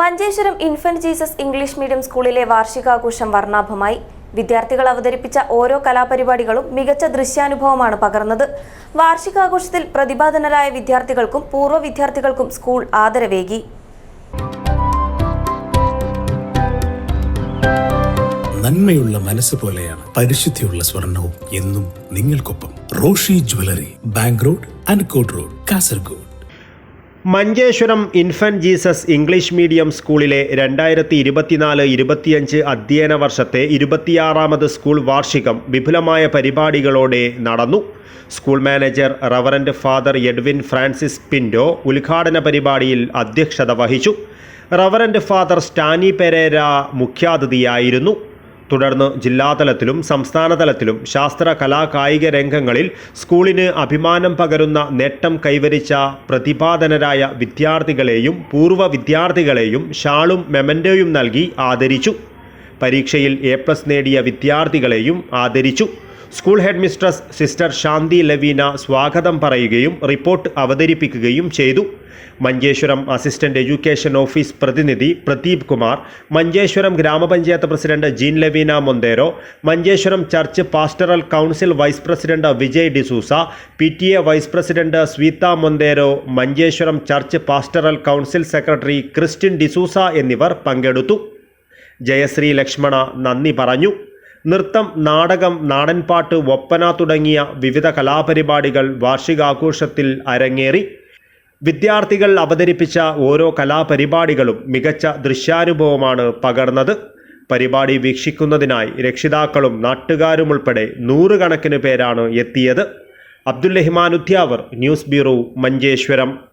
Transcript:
Manjeshwaram infant Jesus English medium സ്കൂളിലെ വാർഷികാഘോഷം വർണാഭമായി. വിദ്യാർത്ഥികൾ അവതരിപ്പിച്ച ഓരോ കലാപരിപാടികളും മികച്ച ദൃശ്യാനുഭവമാണ് പകർന്നത്. വാർഷികാഘോഷത്തിൽ പ്രതിഭാധനരായ വിദ്യാർത്ഥികൾക്കും പൂർവ വിദ്യാർത്ഥികൾക്കും സ്കൂൾ ആദരവേകി. നന്മയുള്ള മനസ്സ് പോലെയാണ് പരിശുദ്ധിയുള്ള സ്വർണവും എന്നും നിങ്ങൾക്കൊപ്പം Roshi jewellery bank road Ankot road Kasaragod. Manjeshwaram infant Jesus English medium സ്കൂളിലെ രണ്ടായിരത്തി ഇരുപത്തിനാല് ഇരുപത്തിയഞ്ച് അധ്യയന വർഷത്തെ ഇരുപത്തിയാറാമത് സ്കൂൾ വാർഷികം വിപുലമായ പരിപാടികളോടെ നടന്നു. School manager reverend father Edwin Francis Pinto ഉദ്ഘാടന പരിപാടിയിൽ അധ്യക്ഷത വഹിച്ചു. റവറൻഡ് ഫാദർ സ്റ്റാനി പെരേര മുഖ്യാതിഥിയായിരുന്നു. തുടർന്ന് ജില്ലാതലത്തിലും സംസ്ഥാനതലത്തിലും ശാസ്ത്ര കലാ കായിക രംഗങ്ങളിൽ സ്കൂളിന് അഭിമാനം പകരുന്ന നേട്ടം കൈവരിച്ച പ്രതിപാദനരായ വിദ്യാർത്ഥികളെയും പൂർവ വിദ്യാർത്ഥികളെയും ഷാളും മെമന്റോയും നൽകി ആദരിച്ചു. പരീക്ഷയിൽ എ പ്ലസ് നേടിയ വിദ്യാർത്ഥികളെയും ആദരിച്ചു. School headmistress sister Shanti Lavina സ്വാഗതം പറയുകയും റിപ്പോർട്ട് അവതരിപ്പിക്കുകയും ചെയ്തു. മഞ്ചേശ്വരം അസിസ്റ്റന്റ് എഡ്യൂക്കേഷൻ ഓഫീസ് പ്രതിനിധി Pradeep Kumar Manjeshwaram Grama Panchayat president Jean Lavina Monteiro Manjeshwaram church pastoral council vice president Vijay D'Souza P T A vice president Sweetha Monteiro Manjeshwaram church pastoral council secretary Christine D'Souza എന്നിവർ പങ്കെടുത്തു. ജയശ്രീ ലക്ഷ്മണ നന്ദി പറഞ്ഞു. നൃത്തം നാടകം നാടൻപാട്ട് ഒപ്പന തുടങ്ങിയ വിവിധ കലാപരിപാടികൾ വാർഷികാഘോഷത്തിൽ അരങ്ങേറി. വിദ്യാർത്ഥികൾ അവതരിപ്പിച്ച ഓരോ കലാപരിപാടികളും മികച്ച ദൃശ്യാനുഭവമാണ് പകർന്നത്. പരിപാടി വീക്ഷിക്കുന്നതിനായി രക്ഷിതാക്കളും നാട്ടുകാരും ഉൾപ്പെടെ നൂറുകണക്കിന് പേരാണ് എത്തിയത്. Abdul Rahman Udyavar news bureau Manjeshwaram.